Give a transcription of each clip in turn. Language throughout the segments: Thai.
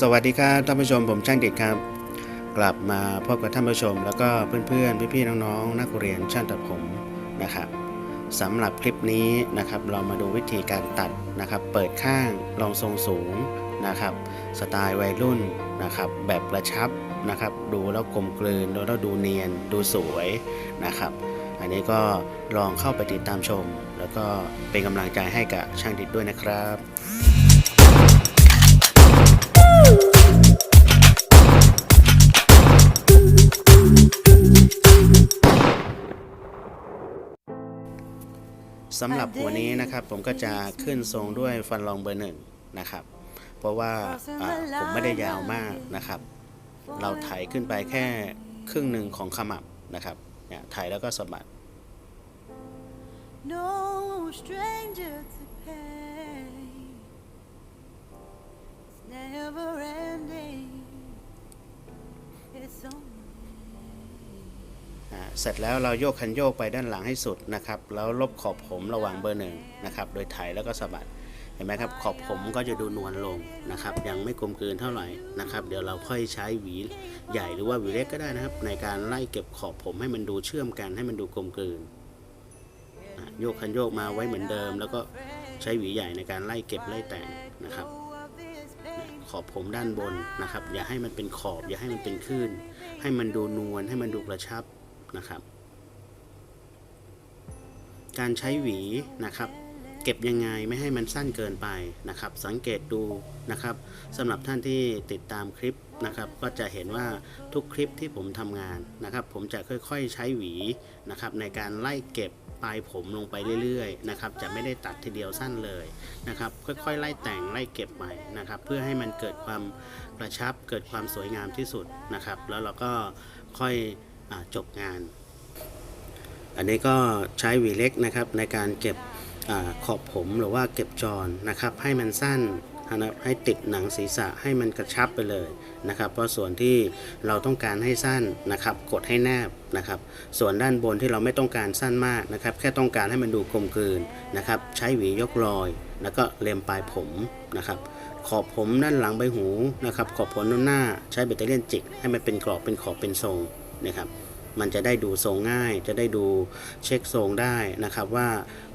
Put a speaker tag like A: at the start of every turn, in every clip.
A: สวัสดีครับท่านผู้ชมผมช่างเด็ดครับ กลับมาพบกับท่านผู้ชม แล้วก็เพื่อนๆพี่ๆน้องๆ นักเรียนช่างตัดผมนะครับสำหรับคลิปนี้นะครับ เรามาดูวิธีการตัดนะครับ เปิดข้างรองทรงสูงนะครับ สไตล์วัยรุ่นนะครับ แบบกระชับนะครับ ดูแล้วกลมกลืนดูแล้วดูเนียนดูสวยนะครับ อันนี้ก็ลองเข้าไปติดตามชม แล้วก็เป็นกำลังใจให้กับช่างดิดด้วยนะครับ สำหรับหัวนี้นะครับผมก็จะขึ้นทรงด้วยฟันรองเบอร์หนึ่งนะครับ เพราะว่าอ่าผมไม่ได้ยาวมากนะครับ เราไถขึ้นไปแค่ครึ่งหนึ่งของขมับนะครับเนี่ยไถแล้วก็สะบัด
B: No stranger to pain.
A: เสร็จแล้วเราโยกคันโยกไปด้านหลังให้สุดนะครับ แล้วลบขอบผมระหว่างเบอร์หนึ่งนะครับ โดยไถแล้วก็สะบัด เห็นไหมครับ ขอบผมก็จะดูนวลลงนะครับ ยังไม่กลมกลืนเท่าไหร่นะครับ เดี๋ยวเราค่อยใช้หวีใหญ่หรือว่าหวีเล็กก็ได้นะครับ ในการไล่เก็บขอบผมให้มันดูเชื่อมกันให้มันดูกลมกลืน โยกคันโยกมาไว้เหมือนเดิม แล้วก็ใช้หวีใหญ่ในการไล่เก็บไล่แต่งนะครับขอบผมด้านบนนะครับ อย่าให้มันเป็นขอบ อย่าให้มันเป็นคลื่น ให้มันดูนวลให้มันดูกระชับ นะครับ การใช้หวีนะครับ เก็บยังไงไม่ให้มันสั้นเกินไปนะครับ สังเกตดูนะครับสำหรับท่านที่ติดตามคลิปนะครับ ก็จะเห็นว่าทุกคลิปที่ผมทำงานนะครับ ผมจะค่อยๆใช้หวีนะครับ ในการไล่เก็บปลายผมลงไปเรื่อยๆนะครับ จะไม่ได้ตัดทีเดียวสั้นเลยนะครับ ค่อยๆ ไล่แต่งไล่เก็บใหม่นะครับ เพื่อให้มันเกิดความกระชับเกิดความสวยงามที่สุดนะครับ แล้วเราก็ค่อย จบงาน อันนี้ก็ใช้หวีเล็กนะครับในการเก็บอขอบผมหรือว่าเก็บจรนะครับ ให้มันสั้นนะครับให้ติดหนังศีรษะให้มันกระชับไปเลยนะครับ เพราะส่วนที่เราต้องการให้สั้นนะครับ กดให้แนบนะครับ ส่วนด้านบนที่เราไม่ต้องการสั้นมากนะครับ แค่ต้องการให้มันดูกลมกลืนนะครับ ใช้หวียกรอย แล้วก็เล็มปลายผมนะครับ ขอบผมด้านหลังใบหูนะครับ ขอบผมด้านหน้าใช้แบตเตอรี่ยนจิก ให้มันเป็นกรอบเป็นขอบเป็นทรง นะครับ มันจะได้ดูทรงง่าย จะได้ดูเช็คทรงได้นะครับว่า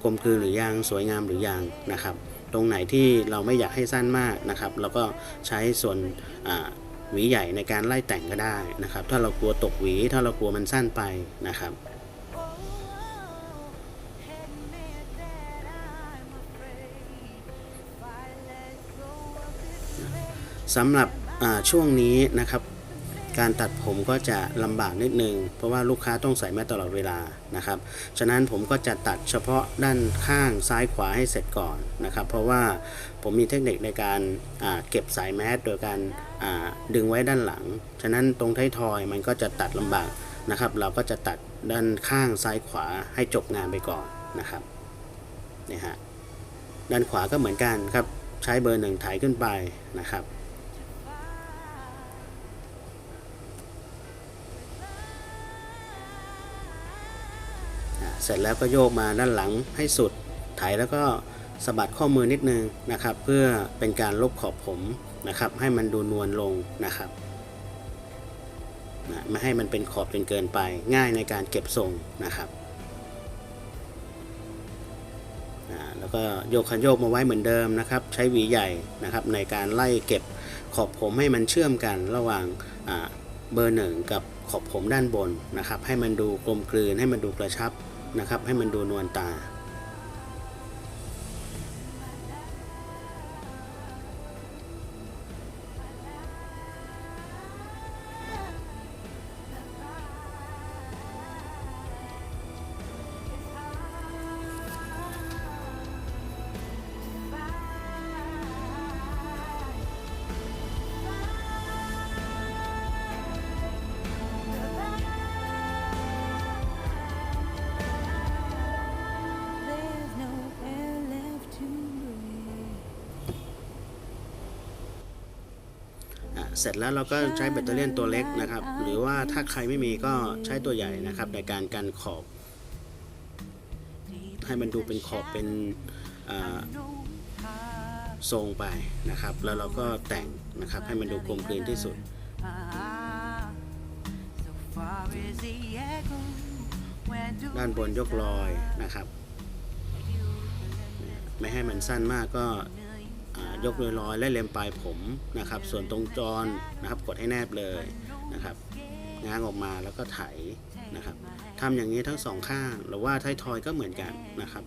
A: กลมกลืนหรือยังสวยงามหรือยังนะครับ ตรงไหนที่เราไม่อยากให้สั้นมากนะครับเราก็ใช้ส่วนหวีใหญ่ในการไล่แต่งก็ได้นะครับ ถ้าเรากลัวตกหวี ถ้าเรากลัวมันสั้นไปนะครับสำหรับช่วงนี้นะครับ การตัดผมก็จะลำบากนิดนึง เพราะว่าลูกค้าต้องใส่แมสตลอดเวลานะครับ ฉะนั้นผมก็จะตัดเฉพาะด้านข้างซ้ายขวาให้เสร็จก่อนนะครับ เพราะว่าผมมีเทคนิคในการเก็บสายแมสโดยการดึงไว้ด้านหลัง ฉะนั้นตรงท้ายทอยมันก็จะตัดลำบากนะครับ เราก็จะตัดด้านข้างซ้ายขวาให้จบงานไปก่อนนะครับนี่ฮะด้านขวาก็เหมือนกันครับใช้เบอร์หนึ่งถ่ายขึ้นไปนะครับ ร็จแล้วก็โยกมาด้านหลังให้สุดไถแล้วก็สะบัดข้อมือนิดนึงนะครับ เพื่อเป็นการลบขอบผมนะครับ ให้มันดูนวลลงนะครับนะไม่ให้มันเป็นขอบจนเกินไปง่ายในการเก็บทรงนะครับอ่าแล้วก็โยกคันโยกมาไว้เหมือนเดิมนะครับ ใช้หวีใหญ่นะครับ ในการไล่เก็บขอบผมให้มันเชื่อมกันระหว่างเบอร์หนึ่งกับขอบผมด้านบนนะครับ ให้มันดูกลมกลืนให้มันดูกระชับ นะครับ ให้มันดูนวลตา เสร็จแล้วเราก็ใช้แบตเตอรี่ยนตัวเล็กนะครับ หรือว่าถ้าใครไม่มีก็ใช้ตัวใหญ่นะครับ ในการกันขอบ ให้มันดูเป็นขอบเป็นอ่า
B: No high
A: ทรงไปนะครับ แล้วเราก็แต่งนะครับให้มันดูกลมกลืนที่สุด
B: Ah, so far as the echo, where do
A: ด้านบนยกรอยนะครับ ไม่ให้มันสั้นมากก็ ยกรอยๆและเล็มปลายผมนะครับ ส่วนตรงจรนะครับกดให้แนบเลยนะครับง้างออกมาแล้วก็ไถนะครับทำอย่างนี้ทั้งสองข้างหรือว่าท้ายทอยก็เหมือนกันนะครับ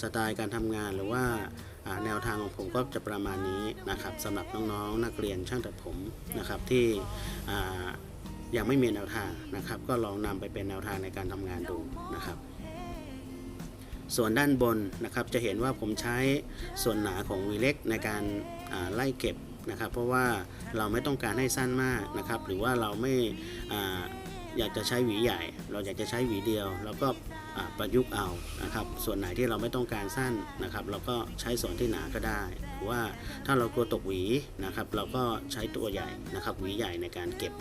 A: สไตล์การทำงานหรือว่าแนวทางของผมก็จะประมาณนี้นะครับสำหรับน้องๆนักเรียนช่างตัดผมนะครับที่ยังไม่มีแนวทางนะครับ ก็ลองนำไปเป็นแนวทางในการทำงานดูนะครับ ส่วนด้านบนนะครับจะเห็นว่าผมใช้ส่วนหนาของวีเล็กในการาไล่เก็บนะครับ เพราะว่าเราไม่ต้องการให้สั้นมากนะครับ หรือว่าเราไม่ออยากจะใช้หวีใหญ่ เราอยากจะใช้หวีเดียวเราก็ประยุกต์เอานะครับ ส่วนไหนที่เราไม่ต้องการสั้นนะครับ เราก็ใช้ส่วนที่หนาก็ได้หรือว่าถ้าเรากลัวตกหวีนะครับ เราก็ใช้ตัวใหญ่นะครับหวีใหญ่ในการเก็บ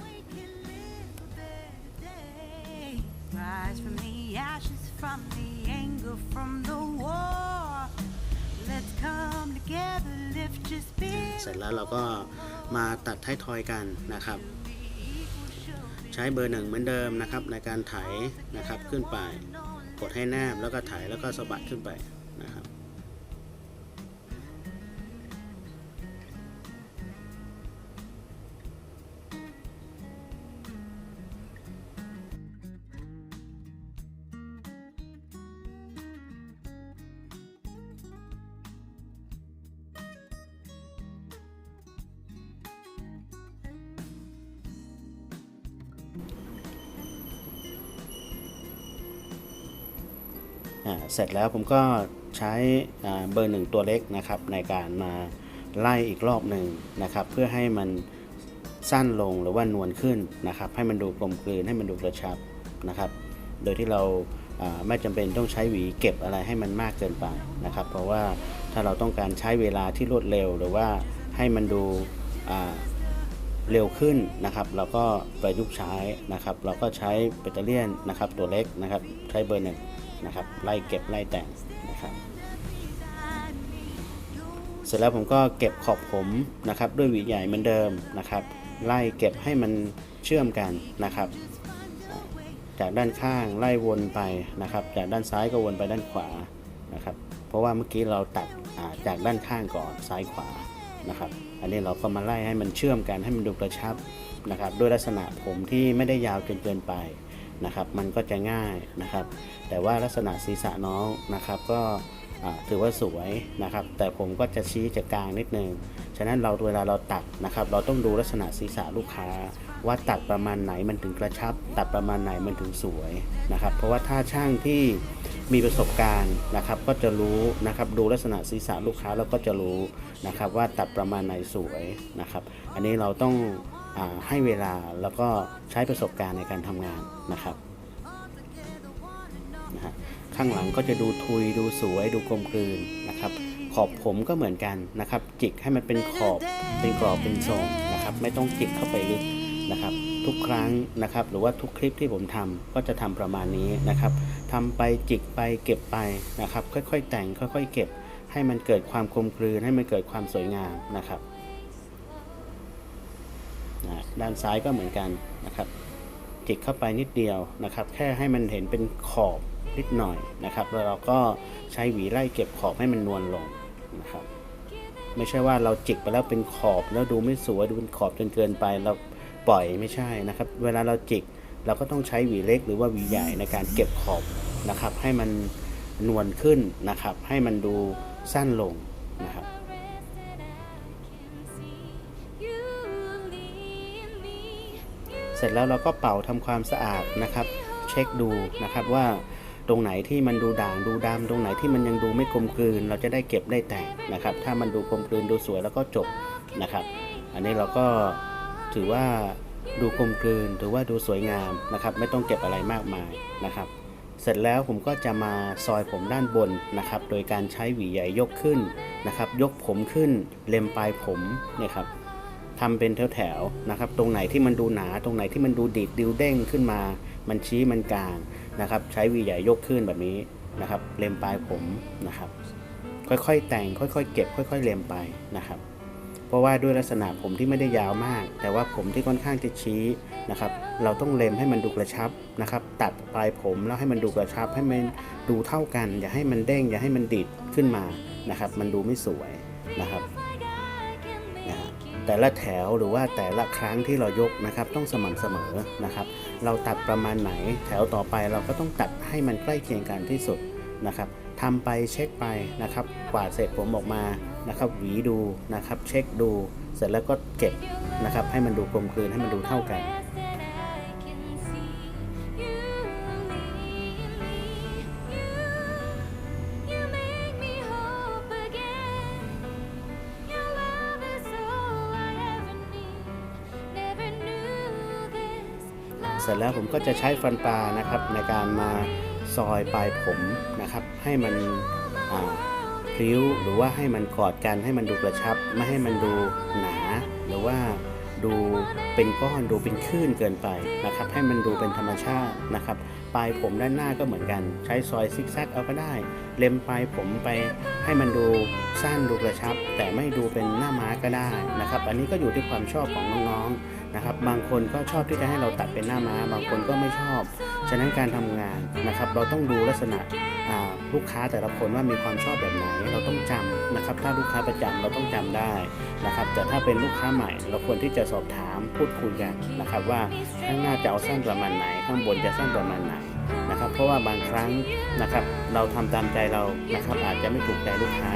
B: Rise from the ashes, from the anger, from the war. Let's come together, lift your
A: เส
B: spirit.
A: ร็จแล้วเราก็มาตัดท้ายทอยกันนะครับ ใช้เบอร์หนึ่งเหมือนเดิมนะครับ ในการไถนะครับขึ้นไปกดให้แนบแล้วก็ไถแล้วก็สะบัดขึ้นไป เสร็จแล้วผมก็ใช้เบอร์หนึ่งตัวเล็กนะครับในการมาไล่อีกรอบหนึ่งนะครับเพื่อให้มันสั้นลงหรือว่านวลขึ้นนะครับให้มันดูกลมกลืนให้มันดูกระชับนะครับ โดยที่เราไม่จำเป็นต้องใช้หวีเก็บอะไรให้มันมากเกินไปนะครับ เพราะว่าถ้าเราต้องการใช้เวลาที่รวดเร็ว หรือว่าให้มันดูเร็วขึ้นนะครับเราก็ประยุกต์ใช้นะครับ เราก็ใช้แบตเตอรี่ยนนะครับตัวเล็กนะครับใช้เบอร์หนึ่ง นะครับไล่เก็บไล่แต่งนะครับ เสร็จแล้วผมก็เก็บขอบผมนะครับ ด้วยหวีใหญ่เหมือนเดิมนะครับ ไล่เก็บให้มันเชื่อมกันนะครับ จากด้านข้างไล่วนไปนะครับ จากด้านซ้ายก็วนไปด้านขวานะครับ เพราะว่าเมื่อกี้เราตัดาจากด้านข้างก่อนซ้ายขวานะครับ อันนี้เราก็มาไล่ให้มันเชื่อมกันให้มันดูกระชับนะครับ ด้วยลักษณะผมที่ไม่ได้ยาวจนเกินไป นะครับมันก็จะง่ายนะครับ แต่ว่าลักษณะศีรษะน้องนะครับก็ถือว่าสวยนะครับ แต่ผมก็จะชี้จะกลางนิดนึง ฉะนั้นเราเวลาเราตัดนะครับ เราต้องดูลักษณะศีรษะลูกค้า ว่าตัดประมาณไหนมันถึงกระชับ ตัดประมาณไหนมันถึงสวยนะครับ เพราะว่าถ้าช่างที่มีประสบการณ์นะครับ ก็จะรู้นะครับดูลักษณะศีรษะลูกค้าแล้วก็จะรู้นะครับ ว่าตัดประมาณไหนสวยนะครับ อันนี้เราต้อง ให้เวลาแล้วก็ใช้ประสบการณ์ในการทำงานนะครับนะฮะข้างหลังก็จะดูทุยดูสวยดูกลมกลืนนะครับ ขอบผมก็เหมือนกันนะครับ จิกให้มันเป็นขอบเป็นกรอบเป็นทรงนะครับ ไม่ต้องจิกเข้าไปลึกนะครับ ทุกครั้งนะครับ หรือว่าทุกคลิปที่ผมทำก็จะทำประมาณนี้นะครับทำไปจิกไปเก็บไปนะครับ ค่อยๆแต่งค่อย ๆ เก็บ ให้มันเกิดความกลมกลืนให้มันเกิดความสวยงามนะครับ ด้านซ้ายก็เหมือนกันนะครับจิกเข้าไปนิดเดียวนะครับ แค่ให้มันเห็นเป็นขอบนิดหน่อยนะครับ แล้วเราก็ใช้หวีไล่เก็บขอบให้มันนวลลงนะครับ ไม่ใช่ว่าเราจิกไปแล้วเป็นขอบแล้วดูไม่สวยดูเป็นขอบจนเกินไปเราปล่อยไม่ใช่นะครับ เวลาเราจิกเราก็ต้องใช้หวีเล็กหรือว่าหวีใหญ่ในการเก็บขอบนะครับ ให้มันนวลขึ้นนะครับ ให้มันดูสั้นลงนะครับ เสร็จแล้วเราก็เป่าทำความสะอาดนะครับ เช็คดูนะครับว่าตรงไหนที่มันดูด่างดูดำตรงไหนที่มันยังดูไม่กลมกลืน เราจะได้เก็บได้แต่งนะครับ ถ้ามันดูกลมกลืนดูสวยแล้วก็จบนะครับ อันนี้เราก็ถือว่าดูกลมกลืนถือว่าดูสวยงามนะครับ ไม่ต้องเก็บอะไรมากมายนะครับ เสร็จแล้วผมก็จะมาซอยผมด้านบนนะครับ โดยการใช้หวีใหญ่ยกขึ้นนะครับ ยกผมขึ้นเล็มปลายผมเนี่ยครับ ทำเป็นแถวๆนะครับ ตรงไหนที่มันดูหนา ตรงไหนที่มันดูดีดดิวเด้งขึ้นมา มันชี้มันกลางนะครับ ใช้วีใหญ่ยกขึ้นแบบนี้นะครับ เล็มปลายผมนะครับ ค่อยๆแต่ง ค่อยๆ เก็บ ค่อย ๆ เล็มไปนะครับ เพราะว่าด้วยลักษณะผมที่ไม่ได้ยาวมาก แต่ว่าผมที่ค่อนข้างจะชี้นะครับ เราต้องเล็มให้มันดูกระชับนะครับ ตัดปลายผมแล้วให้มันดูกระชับ ให้มันดูเท่ากัน อย่าให้มันเด้ง อย่าให้มันดิดขึ้นมานะครับ มันดูไม่สวยนะครับ แต่ละแถวหรือว่าแต่ละครั้งที่เรายกนะครับต้องสม่ำเสมอนะครับ เราตัดประมาณไหน แถวต่อไปเราก็ต้องตัดให้มันใกล้เคียงกันที่สุดนะครับทำไปเช็คไปนะครับกวาดเศษผมออกมานะครับหวีดูนะครับเช็คดู เสร็จแล้วก็เก็บนะครับให้มันดูกลมกลืนให้มันดูเท่ากัน เสร็จแล้วผมก็จะใช้ฟันปลานะครับในการมาซอยปลายผมนะครับ ให้มันพริ้วหรือว่าให้มันกอดกันให้มันดูกระชับ ไม่ให้มันดูหนา หรือว่า ดูเป็นก้อนดูเป็นคลื่นเกินไปนะครับให้มันดูเป็นธรรมชาตินะครับปลายผมด้านหน้าก็เหมือนกัน ใช้ซอยซิกแซกเอาก็ได้ เล็มปลายผมไปให้มันดูสั้นดูกระชับ แต่ไม่ดูเป็นหน้าม้าก็ได้นะครับ อันนี้ก็อยู่ที่ความชอบของน้องๆนะครับ บางคนก็ชอบที่จะให้เราตัดเป็นหน้าม้า บางคนก็ไม่ชอบ ฉะนั้นการทำงานนะครับเราต้องดูลักษณะลูกค้าแต่ละคนว่ามีความชอบแบบไหน เราต้องจำนะครับ ถ้าลูกค้าประจำเราต้องจำได้นะครับ แต่ถ้าเป็นลูกค้าใหม่ เราควรที่จะสอบถามพูดคุยกันนะครับ ว่าข้างหน้าจะเอาสั้นประมาณไหน ข้างบนจะสั้นประมาณไหนนะครับ เพราะว่าบางครั้งนะครับ เราทำตามใจเรานะครับอาจจะไม่ถูกใจลูกค้า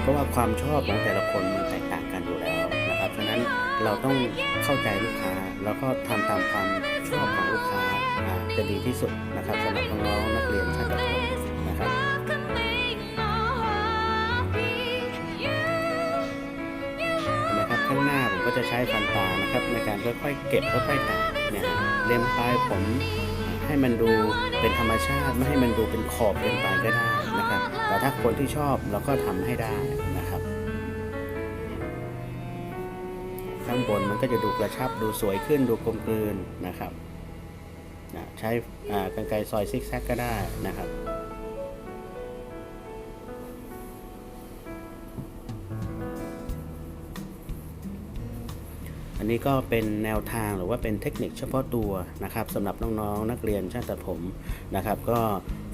A: เพราะว่าความชอบของแต่ละคนมันแตกต่างกันอยู่แล้วนะครับฉะนั้นเราต้องเข้าใจลูกค้าแล้วก็ทำตามความ ชอบของลูกค้าจะดีที่สุดนะครับสำหรับน้องๆนักเรียนชั้นประถมนะครับนไมครับข้างหน้าผมก็จะใช้ฟันปลานะครับ ในการค่อยๆเก็บค่อยๆแต่งเนี่ยฮะเล็มปลายผมให้มันดูเป็นธรรมชาติไม่ให้มันดูเป็นขอบเกินไปก็ได้นะครับแต่ถ้าคนที่ชอบเราก็ทำให้ได้างบนมันก็จะดูกระชับดูสวยขึ้นดูกลมกลืนนะครับนะใช้กรรไกรซอยซิกแซกก็ได้นะครับอันนี้ก็เป็นแนวทางหรือว่าเป็นเทคนิคเฉพาะตัวนะครับสำหรับน้องๆนักเรียนช่างตัดผมนะครับ ก็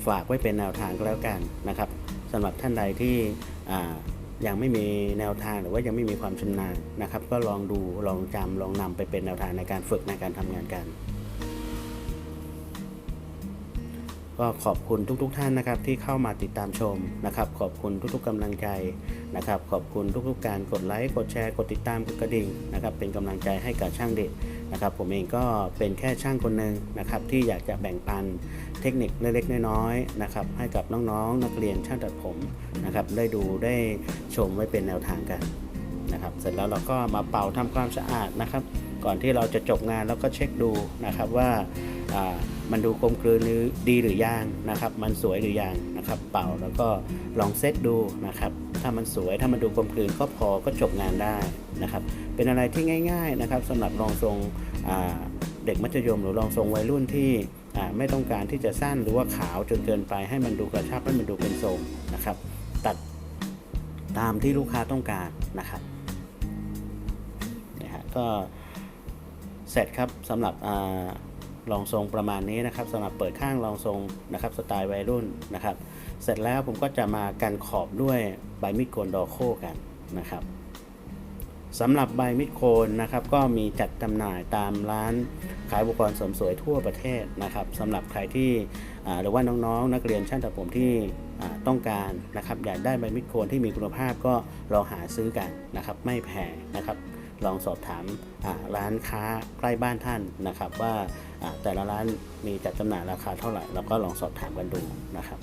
A: ฝากไว้เป็นแนวทางก็แล้วกันนะครับสำหรับท่านใดที่ ยังไม่มีแนวทางหรือว่ายังไม่มีความชำนาญนะครับ ก็ลองดูลองจำลองนำไปเป็นแนวทางในการฝึกในการทำงานกัน ก็ขอบคุณทุกๆทท่านนะครับที่เข้ามาติดตามชมนะครับ ขอบคุณทุกๆกำลังใจนะครับ ขอบคุณทุกๆการกดไลค์กดแชร์กดติดตามกดกระดิ่งนะครับ เป็นกำลังใจให้กับช่างเด็ก นะครับผมเองก็เป็นแค่ช่างคนหนึ่งนะครับที่อยากจะแบ่งปันเทคนิคเล็กๆน้อยๆนะครับให้กับน้องๆนักเรียนช่างตัดผมนะครับได้ดูได้ชมไว้เป็นแนวทางกันนะครับเสร็จแล้วเราก็มาเป่าทำความสะอาดนะครับ ก่อนที่เราจะจบงานแล้วก็เช็คดูนะครับว่าอ่ามันดูกลมกลืนหรือดีหรือยังนะครับ มันสวยหรือยังนะครับ เป่าแล้วก็ลองเซตดูนะครับ ถ้ามันสวยถ้ามันดูกลมกลืนก็พอก็จบงานได้นะครับ เป็นอะไรที่ง่าย ๆนะครับสำหรับรองทรงเด็กมัธยมหรือรองทรงวัยรุ่นที่ไม่ต้องการที่จะสั้นหรือว่าขาวจนเกินไปให้มันดูกระชับให้มันดูเป็นทรงนะครับ ตัดตามที่ลูกค้าต้องการนะครับนะฮะก็เสร็จครับสำหรับรองทรงประมาณนี้นะครับสำหรับเปิดข้างรองทรงนะครับสไตล์วัยรุ่นนะครับ เสร็จแล้วผมก็จะมากันขอบด้วยใบมีดโกนดอโคกันนะครับสำหรับใบมีดโคนนะครับ ก็มีจัดจำหน่ายตามร้านขายอุปกรณ์เสริมสวยทั่วประเทศนะครับสำหรับใครที่อ่าหรือว่าน้องๆ นักเรียนช่างตัดผมที่ต้องการนะครับ อยากได้ใบมีดโคนที่มีคุณภาพก็ลองหาซื้อกันนะครับ ไม่แพงนะครับ ลองสอบถามร้านค้าใกล้บ้านท่านนะครับ ว่าอ่าแต่ละร้านมีจัดจำหน่ายราคาเท่าไหร่เราก็ลองสอบถามกันดูนะครับ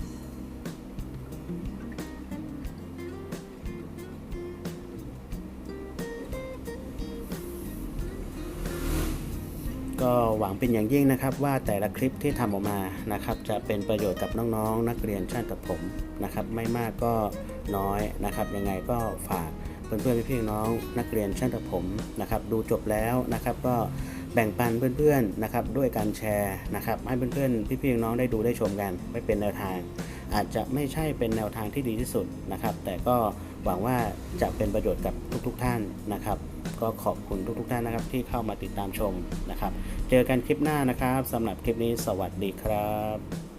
A: ก็หวังเป็นอย่างยิ่งนะครับว่าแต่ละคลิปที่ทำออกมานะครับ จะเป็นประโยชน์กับน้องๆนักเรียนช่างตัดผมนะครับ ไม่มากก็น้อยนะครับ ยังไงก็ฝากเพื่อนๆพี่ๆน้องนักเรียนช่างตัดผมนะครับ ดูจบแล้วนะครับก็แบ่งปันเพื่อนๆนะครับด้วยการแชร์นะครับ ให้เพื่อนๆพี่ๆน้องได้ดูได้ชมกันไม่เป็นแนวทาง อาจจะไม่ใช่เป็นแนวทางที่ดีที่สุดนะครับ แต่ก็ หวังว่าจะเป็นประโยชน์กับทุกๆทท่านนะครับ ก็ขอบคุณทุกๆทท่านนะครับ ที่เข้ามาติดตามชมนะครับ เจอกันคลิปหน้านะครับสำหรับคลิปนี้สวัสดีครับ